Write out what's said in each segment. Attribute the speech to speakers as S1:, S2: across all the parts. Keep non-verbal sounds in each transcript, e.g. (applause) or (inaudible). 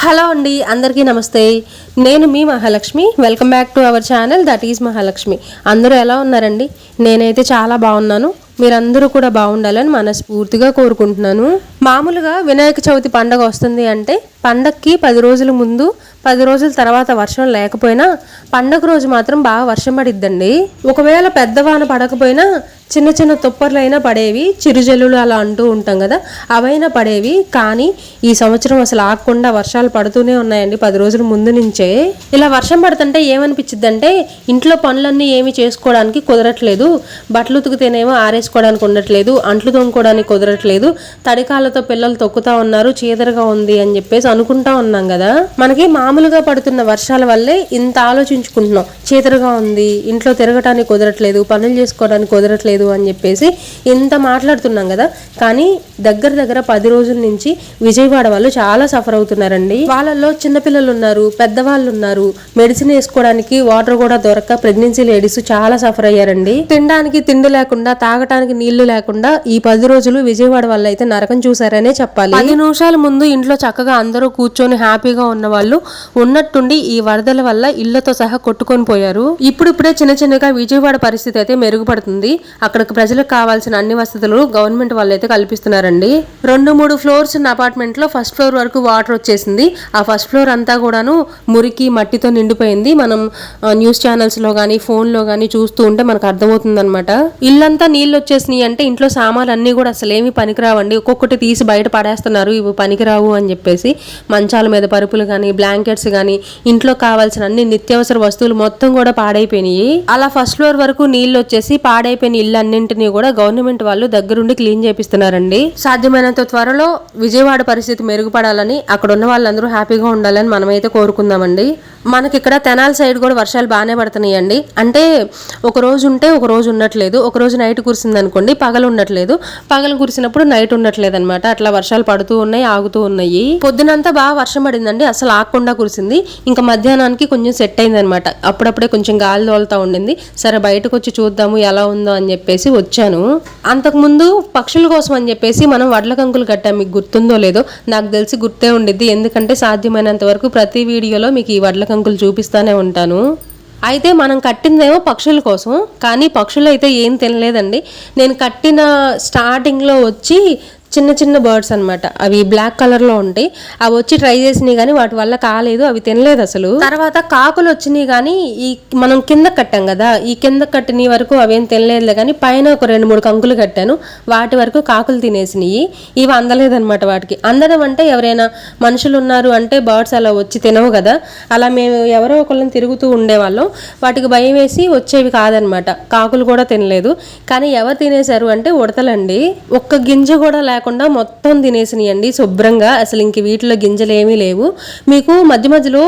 S1: Hello అండి అందరికీ నమస్తే. నేను మీ Mahalakshmi. Welcome back to our channel that is Mahalakshmi. అందరూ ఎలా ఉన్నారండి? నేనైతే చాలా బాగున్నాను. మీరందరూ కూడా బాగుండాలని మనస్ఫూర్తిగా కోరుకుంటున్నాను. మామూలుగా వినాయక చవితి పండగ వస్తుంది అంటే పండక్కి పది రోజుల ముందు పది రోజుల తర్వాత వర్షం లేకపోయినా పండగ రోజు మాత్రం బాగా వర్షం పడిద్దండి. ఒకవేళ పెద్ద వాన పడకపోయినా చిన్న చిన్న తుప్పర్లైనా పడేవి చిరుజల్లులు అలా అంటూ ఉంటాం కదా అవైనా పడేవి. కానీ ఈ సంవత్సరం అసలు ఆగకుండా వర్షాలు పడుతూనే ఉన్నాయండి పది రోజుల ముందు నుంచే. ఇలా వర్షం పడుతుంటే ఏమనిపించింది అంటే ఇంట్లో పనులన్నీ ఏమి చేసుకోవడానికి కుదరట్లేదు. బట్టలు ఉతికితేనేమో ఆరేసుకోవడానికి ఉండట్లేదు. అంట్లు తోముకోవడానికి కుదరట్లేదు. తడికాలతో పిల్లలు తొక్కుతా ఉన్నారు చీదరగా ఉంది అని చెప్పేసి అనుకుంటా ఉన్నాం కదా. మనకి మామూలుగా పడుతున్న వర్షాల వల్లే ఇంత ఆలోచించుకుంటున్నాం. చీతరుగా ఉంది ఇంట్లో తిరగటానికి కుదరట్లేదు పనులు చేసుకోవడానికి కుదరట్లేదు అని చెప్పేసి ఇంత మాట్లాడుతున్నాం కదా. కానీ దగ్గర దగ్గర పది రోజుల నుంచి విజయవాడ వాళ్ళు చాలా సఫర్ అవుతున్నారండి. వాళ్ళల్లో చిన్నపిల్లలు ఉన్నారు పెద్దవాళ్ళు ఉన్నారు. మెడిసిన్ వేసుకోవడానికి వాటర్ కూడా దొరక్క ప్రెగ్నెన్సీ లేడీస్ చాలా సఫర్ అయ్యారండి. తినడానికి తిండి లేకుండా తాగటానికి నీళ్ళు లేకుండా ఈ పది రోజులు విజయవాడ వాళ్ళు అయితే నరకం చూసారనే చెప్పాలి. పది నిమిషాల ముందు ఇంట్లో చక్కగా అందరూ కూర్చొని హ్యాపీగా ఉన్న వాళ్ళు ఉన్నట్టుండి ఈ వరదల వల్ల ఇళ్ళతో సహా కొట్టుకొని పోయారు. ఇప్పుడిప్పుడే చిన్న చిన్నగా విజయవాడ పరిస్థితి అయితే మెరుగుపడుతుంది. అక్కడికి ప్రజలకు కావాల్సిన అన్ని వసతులు గవర్నమెంట్ వాళ్ళు అయితే కల్పిస్తున్నారండి. రెండు మూడు ఫ్లోర్స్ ఉన్న అపార్ట్మెంట్లో ఫస్ట్ ఫ్లోర్ వరకు వాటర్ వచ్చేసింది. ఆ ఫస్ట్ ఫ్లోర్ అంతా కూడాను మురికి మట్టితో నిండిపోయింది. మనం న్యూస్ ఛానల్స్లో కానీ ఫోన్లో కానీ చూస్తూ ఉంటే మనకు అర్థమవుతుంది అనమాట ఇల్లంతా నీళ్ళు వచ్చేసినాయి అంటే ఇంట్లో సామాన్లు అన్ని కూడా అసలు ఏమి పనికిరావండి. ఒక్కొక్కటి తీసి బయట పడేస్తున్నారు. ఇవి పనికిరావు అని చెప్పేసి మంచాల మీద పరుపులు కానీ బ్లాంకెట్స్ కానీ ఇంట్లో కావాల్సిన అన్ని నిత్యావసర వస్తువులు మొత్తం కూడా పాడైపోయినాయి. అలా ఫస్ట్ ఫ్లోర్ వరకు నీళ్ళు వచ్చేసి పాడైపోయిన ఇల్లు అన్నింటినీ కూడా గవర్నమెంట్ వాళ్ళు దగ్గరుండి క్లీన్ చేపిస్తున్నారండి. సాధ్యమైనంత త్వరలో విజయవాడ పరిస్థితి మెరుగుపడాలని అక్కడ ఉన్న వాళ్ళందరూ హ్యాపీగా ఉండాలని మనమైతే కోరుకుందామండి. మనకి ఇక్కడ తెనాలి సైడ్ కూడా వర్షాలు బాగానే పడుతున్నాయండి. అంటే ఒక రోజు ఉంటే ఒక రోజు ఉండట్లేదు. ఒక రోజు నైట్ కురిసింది అనుకోండి పగలు ఉండట్లేదు. పగలు కురిసినప్పుడు నైట్ ఉండట్లేదు అనమాట అట్లా వర్షాలు పడుతూ ఉన్నాయి ఆగుతూ ఉన్నాయి. పొద్దునంతా బాగా వర్షం పడిందండి. అసలు ఆగకుండా కురిసింది. ఇంకా మధ్యాహ్నానికి కొంచెం సెట్ అయింది అనమాట అప్పుడప్పుడే కొంచెం గాలి తోలుతూ ఉండింది. సరే బయటకు వచ్చి చూద్దాము ఎలా ఉందో అని చెప్పేసి వచ్చాను. అంతకుముందు పక్షుల కోసం అని చెప్పేసి మనం వడ్ల కంకులు కట్టాం. మీకు గుర్తుందో లేదో నాకు తెలిసి గుర్తే ఉండిద్ది. ఎందుకంటే సాధ్యమైనంత వరకు ప్రతి వీడియోలో మీకు ఈ వడ్ల కంకులు చూపిస్తానే ఉంటాను. అయితే మనం కట్టిందేమో పక్షుల కోసం కానీ పక్షులు అయితే ఏం తినలేదండి. నేను కట్టిన స్టార్టింగ్లో వచ్చి చిన్న చిన్న బర్డ్స్ అనమాట అవి బ్లాక్ కలర్లో ఉంటాయి. అవి వచ్చి ట్రై చేసినాయి కానీ వాటి వల్ల కాలేదు అవి తినలేదు అసలు. తర్వాత కాకులు వచ్చినాయి కానీ ఈ మనం కింద కట్టాం కదా ఈ కింద కట్టిన వరకు అవేం తినలేదులే కానీ పైన ఒక రెండు మూడు కంకులు కట్టాను. వాటి వరకు కాకులు తినేసినాయి. ఇవి అందలేదన్నమాట వాటికి. అందడం అంటే ఎవరైనా మనుషులు ఉన్నారు అంటే బర్డ్స్ అలా వచ్చి తినవు కదా. అలా మేము ఎవరో ఒకళ్ళని తిరుగుతూ ఉండేవాళ్ళం. వాటికి భయం వేసి వచ్చేవి కాదనమాట కాకులు కూడా తినలేదు. కానీ ఎవరు తినేశారు అంటే ఉడతలండి. ఒక్క గింజ కూడా లేకుండా మొత్తం తినేసినాయండి శుభ్రంగా. అసలు ఇంక వీటిలో గింజలు ఏమీ లేవు. మీకు మధ్య మధ్యలో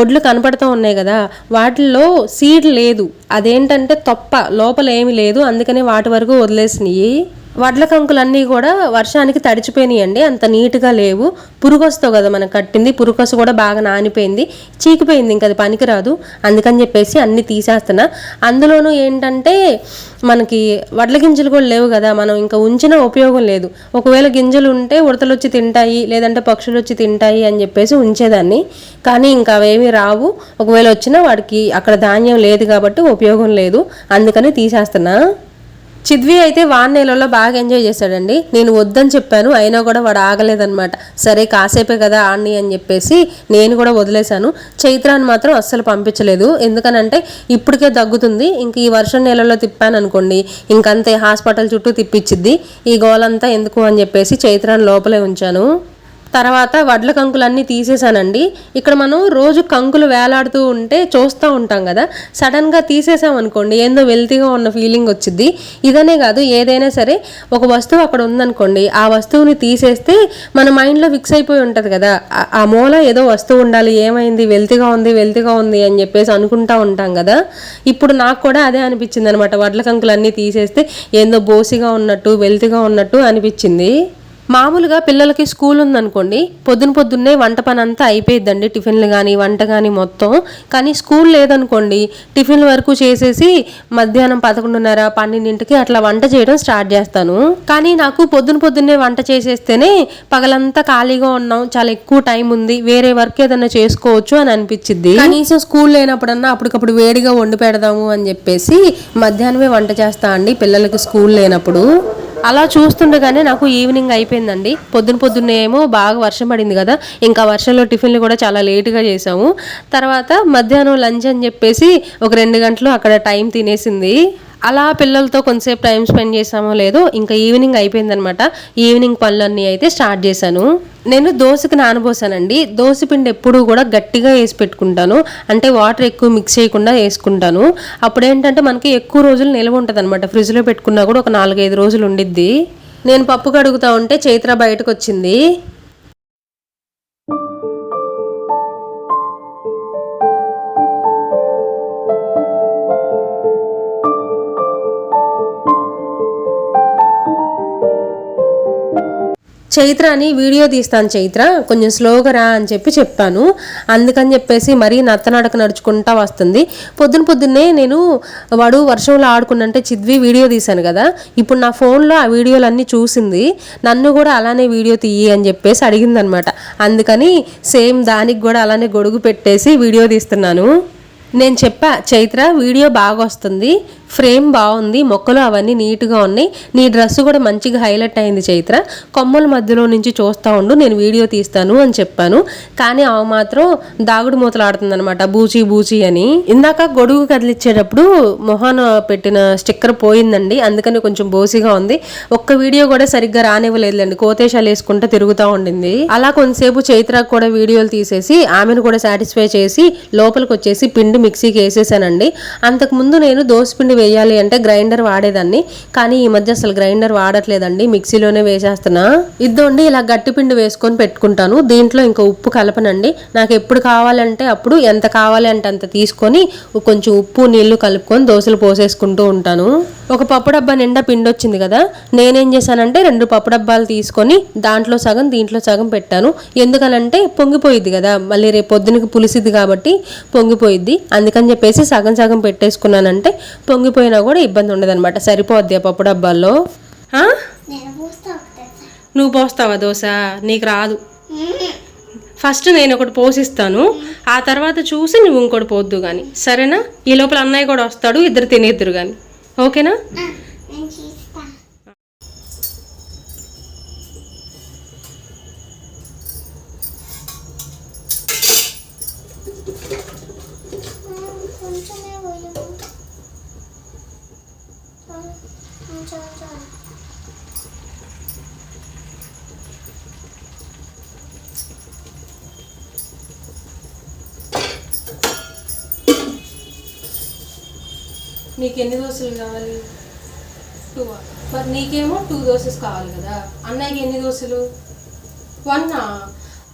S1: ఒడ్లు కనపడుతూ ఉన్నాయి కదా వాటిల్లో సీడ్ లేదు. అదేంటంటే తొప్ప లోపల ఏమీ లేదు. అందుకనే వాటి వరకు వదిలేసినాయి. వడ్ల కంకులన్నీ కూడా వర్షానికి తడిచిపోయినాయండి. అంత నీట్గా లేవు. పురుగొస్తో కదా మనం కట్టింది. పురుగొసు కూడా బాగా నానిపోయింది. చీకిపోయింది ఇంకా అది పనికిరాదు. అందుకని చెప్పేసి అన్ని తీసేస్తున్నా. అందులోనూ ఏంటంటే మనకి వడ్ల గింజలు కూడా లేవు కదా. మనం ఇంకా ఉంచిన ఉపయోగం లేదు. ఒకవేళ గింజలు ఉంటే ఉడతలు వచ్చి తింటాయి. లేదంటే పక్షులు వచ్చి తింటాయి అని చెప్పేసి ఉంచేదాన్ని. కానీ ఇంకా అవేమీ రావు. ఒకవేళ వచ్చినా వాడికి అక్కడ ధాన్యం లేదు కాబట్టి ఉపయోగం లేదు. అందుకని తీసేస్తున్నా. చిద్వి అయితే వాన్ నెలలో బాగా ఎంజాయ్ చేశాడండి. నేను వద్దని చెప్పాను అయినా కూడా వాడు ఆగలేదన్నమాట. సరే కాసేపే కదా ఆడిని అని చెప్పేసి నేను కూడా వదిలేశాను. చైత్రాన్ని మాత్రం అస్సలు పంపించలేదు. ఎందుకనంటే ఇప్పటికే దగ్గుతుంది. ఇంక ఈ వర్షం నెలలో తిప్పాను అనుకోండి ఇంకంతే హాస్పిటల్ చుట్టూ తిప్పించిద్ది ఈ గోలంతా ఎందుకు అని చెప్పేసి చైత్రాన్ని లోపలే ఉంచాను. తర్వాత వడ్ల కంకులన్నీ తీసేసానండి ఇక్కడ మనం రోజు కంకులు వేలాడుతూ ఉంటే చూస్తూ ఉంటాం కదా. సడన్గా తీసేసాం అనుకోండి ఏందో వెల్తీగా ఉన్న ఫీలింగ్ వచ్చింది ఇదనే కాదు ఏదైనా సరే ఒక వస్తువు అక్కడ ఉందనుకోండి ఆ వస్తువుని తీసేస్తే మన మైండ్లో ఫిక్స్ అయిపోయి ఉంటుంది కదా. ఆ- మూల ఏదో వస్తువు ఉండాలి ఏమైంది వెల్తిగా ఉంది వెల్తిగా ఉంది అని చెప్పేసి అనుకుంటా ఉంటాం కదా. ఇప్పుడు నాకు కూడా అదే అనిపించింది అనమాట వడ్ల కంకులన్నీ తీసేస్తే ఏందో బోసిగా ఉన్నట్టు వెల్తిగా ఉన్నట్టు అనిపించింది. మామూలుగా పిల్లలకి స్కూల్ ఉందనుకోండి పొద్దున పొద్దున్నే వంట పని అంతా అయిపోయిద్దండి. టిఫిన్లు కానీ వంట కానీ మొత్తం. కానీ స్కూల్ లేదనుకోండి టిఫిన్ వరకు చేసేసి మధ్యాహ్నం పదకొండున్నర పన్నెండింటికి అట్లా వంట చేయడం స్టార్ట్ చేస్తాను. కానీ నాకు పొద్దున పొద్దున్నే వంట చేసేస్తేనే పగలంతా ఖాళీగా ఉన్నాం చాలా ఎక్కువ టైం ఉంది వేరే వర్క్ ఏదైనా చేసుకోవచ్చు అని అనిపించింది కనీసం స్కూల్ లేనప్పుడన్నా అప్పటికప్పుడు వేడిగా వండి పెడదాము అని చెప్పేసి మధ్యాహ్నమే వంట చేస్తా అండి పిల్లలకి స్కూల్ లేనప్పుడు. అలా చూస్తుండగానే నాకు ఈవినింగ్ అయిపోయిందండి. పొద్దున పొద్దున్నే ఏమో బాగా వర్షం పడింది కదా. ఇంకా వర్షంలో టిఫిన్లు కూడా చాలా లేటుగా చేసాము తర్వాత మధ్యాహ్నం లంచ్ అని చెప్పేసి ఒక రెండు గంటలు అక్కడ టైం తినేసింది. అలా పిల్లలతో కొంతసేపు టైం స్పెండ్ చేసామో లేదో ఇంకా ఈవినింగ్ అయిపోయిందనమాట. ఈవినింగ్ పనులన్నీ అయితే స్టార్ట్ చేశాను. నేను దోశకి నానబోసానండి. దోశ పిండి ఎప్పుడూ కూడా గట్టిగా వేసి పెట్టుకుంటాను. అంటే వాటర్ ఎక్కువ మిక్స్ చేయకుండా వేసుకుంటాను. అప్పుడు ఏంటంటే మనకి ఎక్కువ రోజులు నిల్వ ఉంటుంది అనమాట ఫ్రిడ్జ్లో పెట్టుకున్నా కూడా ఒక నాలుగైదు రోజులు ఉండిద్ది. నేను పప్పు కడుగుతా ఉంటే చైత్ర బయటకు వచ్చింది చైత్ర అని వీడియో తీస్తాను చైత్ర కొంచెం స్లోగా రా అని చెప్పి చెప్పాను అందుకని చెప్పేసి మరీ నత్తనడక నడుచుకుంటా వస్తుంది. పొద్దున పొద్దున్నే నేను వాడు వర్షంలో ఆడుకున్నంటే చిద్వి వీడియో తీశాను కదా. ఇప్పుడు నా ఫోన్లో ఆ వీడియోలన్నీ చూసింది. నన్ను కూడా అలానే వీడియో తీయి అని చెప్పేసి అడిగిందనమాట. అందుకని సేమ్ దానికి కూడా అలానే గొడుగు పెట్టేసి వీడియో తీస్తున్నాను. నేను చెప్పా చైత్ర వీడియో బాగా వస్తుంది ఫ్రేమ్ బాగుంది మొక్కలు అవన్నీ నీట్గా ఉన్నాయి నీ డ్రెస్ కూడా మంచిగా హైలైట్ అయింది చైత్ర కొమ్మల మధ్యలో నుంచి చూస్తూ ఉండు నేను వీడియో తీస్తాను అని చెప్పాను. కానీ ఆమె మాత్రం దాగుడు మూతలు ఆడుతుందనమాట బూచి బూచి అని. ఇందాక గొడుగు కదిలిచ్చేటప్పుడు మొహాన పెట్టిన స్టిక్కర్ పోయిందండి అందుకని కొంచెం బోసిగా ఉంది. ఒక్క వీడియో కూడా సరిగ్గా రానివ్వలేదులేండి కోతేశాలు వేసుకుంటూ తిరుగుతూ ఉండింది. అలా కొంతసేపు చైత్రకు కూడా వీడియోలు తీసేసి ఆమెను కూడా సాటిస్ఫై చేసి లోపలికి వచ్చేసి పిండి మిక్సీకి వేసేసానండి అంతకుముందు నేను దోసపిండి వేయాలి అంటే గ్రైండర్ వాడేదాన్ని. కానీ ఈ మధ్య అసలు గ్రైండర్ వాడట్లేదండి. మిక్సీలోనే వేసేస్తున్నా. ఇద్దండి ఇలా గట్టి పిండి వేసుకొని పెట్టుకుంటాను. దీంట్లో ఇంకా ఉప్పు కలపనండి. నాకు ఎప్పుడు కావాలంటే అప్పుడు ఎంత కావాలి అంటే అంత తీసుకొని కొంచెం ఉప్పు నీళ్ళు కలుపుకొని దోశలు పోసేసుకుంటూ ఉంటాను. ఒక పప్పు డబ్బా నిండా పిండి వచ్చింది కదా. నేనేం చేశానంటే రెండు పప్పు డబ్బాలు తీసుకొని దాంట్లో సగం దీంట్లో సగం పెట్టాను. ఎందుకనంటే పొంగిపోయిద్ది కదా. మళ్ళీ రేపు పొద్దునకి పులిసిద్ది కాబట్టి పొంగిపోయిద్ది. అందుకని చెప్పేసి సగం సగం పెట్టేసుకున్నానంటే పొంగిపోయినా కూడా ఇబ్బంది ఉండదన్నమాట. సరిపోద్ది ఆ పప్పు డబ్బాల్లో? నువ్వు పోస్తావా దోశ? నీకు రాదు. ఫస్ట్ నేను ఒకటి పోసిస్తాను. ఆ తర్వాత చూసి నువ్వు ఇంకోటి పోద్దు కానీ సరేనా? ఈ లోపల అన్నయ్య కూడా వస్తాడు ఇద్దరు తినేద్దరు కానీ ఓకేనా?
S2: నేను కొంచెమే పోయాము కొంచెం.
S1: నీకు ఎన్ని దోశలు కావాలి? టూ మరి నీకేమో టూ దోశస్ కావాలి కదా. అన్నయ్యకి ఎన్ని దోశలు? వన్నా?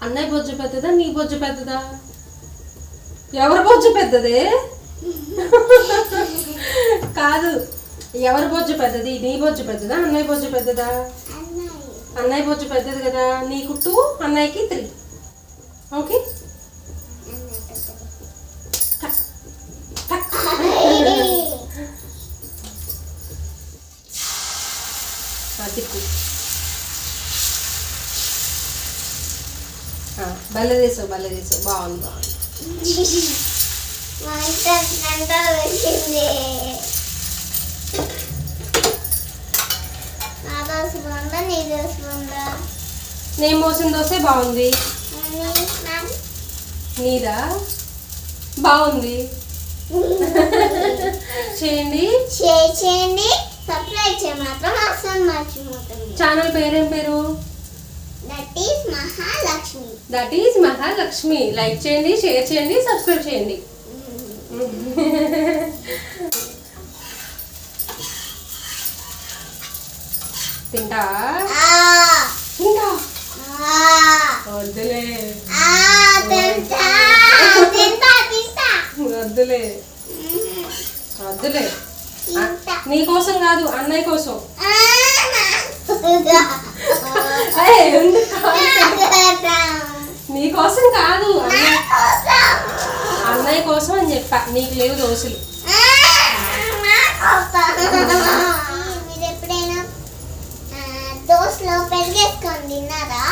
S1: అన్నయ్య బొజ్జు పెద్దదా? నీ బొజ్జు పెద్దదా? ఎవరి బొజ్జు పెద్దదే? కాదు ఎవరి బొజ్జు పెద్దది? నీ బొజ్జు పెద్దదా? అన్నయ్య బొజ్జు పెద్దదా?
S2: అన్నయ్య.
S1: అన్నయ్య బొజ్జు పెద్దది కదా. నీకు టూ అన్నయ్యకి త్రీ. ఓకే? తిప్పు భలే చేసావు భలే చేసావు బాగుంది బాగుంది. నేను మోసిన దోశ బాగుంది? నీదా? బాగుంది. (laughs) చేయండి.
S2: చేయండి. సబ్స్క్రైబ్ చేయ మాత్రం అస్సలు మర్చిపోతుంది
S1: ఛానల్ పేరేం పేరు?
S2: That is Mahalakshmi
S1: that is Mahalakshmi like చేయండి షేర్ చేయండి సబ్స్క్రైబ్ చేయండి. తింటా? తింటా? వద్దులే. వద్దులే. వద్దులే. నీ కోసం కాదు అన్నయ్య కోసం. (laughs)
S2: నా-
S1: ఎందుకు కాదు? అన్నయ్య- కోసం అని చెప్పా నీకు లేవు దోశలు.
S2: పెరిగేసుకొని తిన్నారా?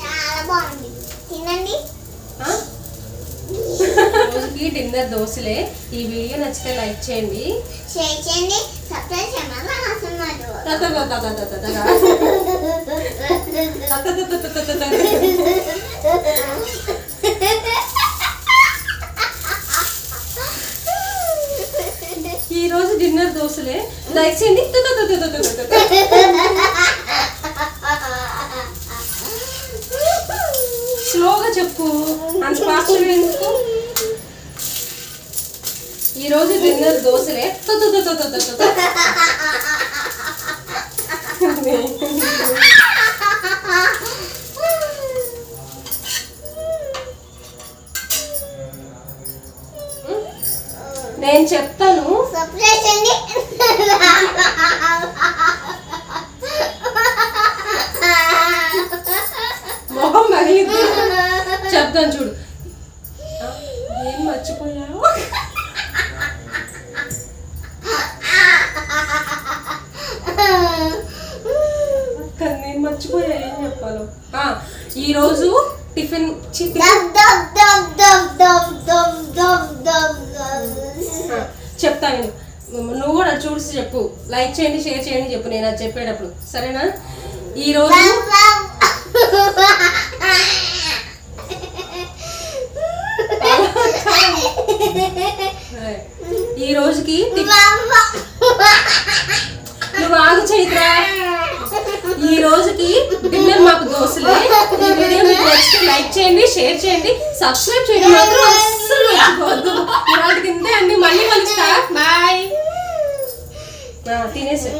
S2: చాలా బాగుంది. తినండి?
S1: రోజుకి డిన్నర్ దోశలే. ఈ వీడియో నచ్చితే లైక్ చేయండి.
S2: షేర్ చేయండి.
S1: ఈ రోజు డిన్నర్ దోశలే. లైక్ చేయండి స్లోగా చెప్పు. అంత ఫాస్ట్ ఎందుకు? ఈ రోజు డిన్నర్ దోశలే.
S2: దబ్
S1: ఆ, చెప్తా నేను. నువ్వు కూడా చూసి చెప్పు. లైక్ చేయండి షేర్ చేయండి చెప్పు నేను అది చెప్పేటప్పుడు. సరేనా? ఈ రోజు ఈ రోజుకి టిఫిన్ నువ్వు ఆగు చైత్ర. ఈ రోజుకి డిన్నర్ మాకు దోశలే. ఈ వీడియో మీకు నచ్చితే లైక్ చేయండి షేర్ చేయండి సబ్స్క్రైబ్ చేయడం. మాత్రం అస్సలు మర్చిపోవద్దు. ఇవాళకి ఇంతే అండి మళ్ళీ కలుస్తా. బాయ్ తినేసి.